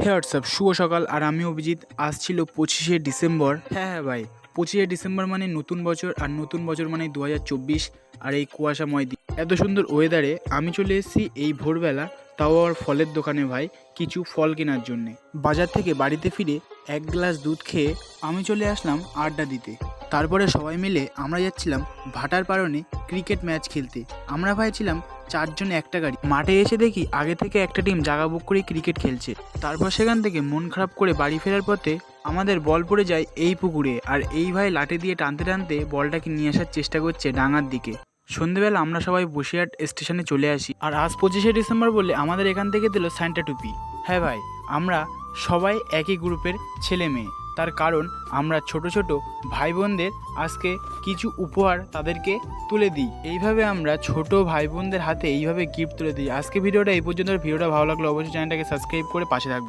হে WhatsApp. শুভ সকাল। আর আমি অভিজিৎ। আজ ছিল পঁচিশে ডিসেম্বর। হ্যাঁ হ্যাঁ ভাই। পঁচিশে ডিসেম্বর মানে নতুন বছর। আর নতুন বছর মানে দু হাজার চব্বিশ। আর এই কুয়াশাময় দিন। এত সুন্দর ওয়েদারে আমি চলে এসেছি এই ভোরবেলা। তাও আর ফলের দোকানে, ভাই। কিছু ফল কেনার জন্যে। বাজার থেকে বাড়িতে ফিরে এক গ্লাস দুধ খেয়ে আমি চলে আসলাম আড্ডা দিতে। তারপরে সবাই মিলে আমরা যাচ্ছিলাম ভাটার পারণে ক্রিকেট ম্যাচ খেলতে। আমরা ভাই ছিলাম চারজনে একটা গাড়ি। মাঠে এসে দেখি আগে থেকে একটা টিম জায়গা বুক করে ক্রিকেট খেলছে। তারপর সেখান থেকে মন খারাপ করে বাড়ি ফেরার পথে আমাদের বল পড়ে যায় এই পুকুরে আর এই ভাই লাঠি দিয়ে টানতে টানতে বলটাকে নিয়ে আসার চেষ্টা করছে ডাঙার দিকে। সন্ধেবেলা আমরা সবাই বসিরহাট স্টেশনে চলে আসি। আর আজ পঁচিশে ডিসেম্বর বলে আমাদের এখান থেকে দিল সান্টা টুপি। হ্যাঁ ভাই, আমরা সবাই একই গ্রুপের ছেলে মেয়ে। তার কারণ আমরা ছোট ছোট ভাই বোনদের আজকে কিছু উপহার তাদেরকে তুলে দিই। এইভাবে আমরা ছোট ভাই বোনদের হাতে এইভাবে গিফট তুলে দিই। আজকে ভিডিওটা এই পর্যন্ত ভিডিওটা ভালো লাগলে অবশ্যই চ্যানেলটাকে সাবস্ক্রাইব করে পাশে থাকবে।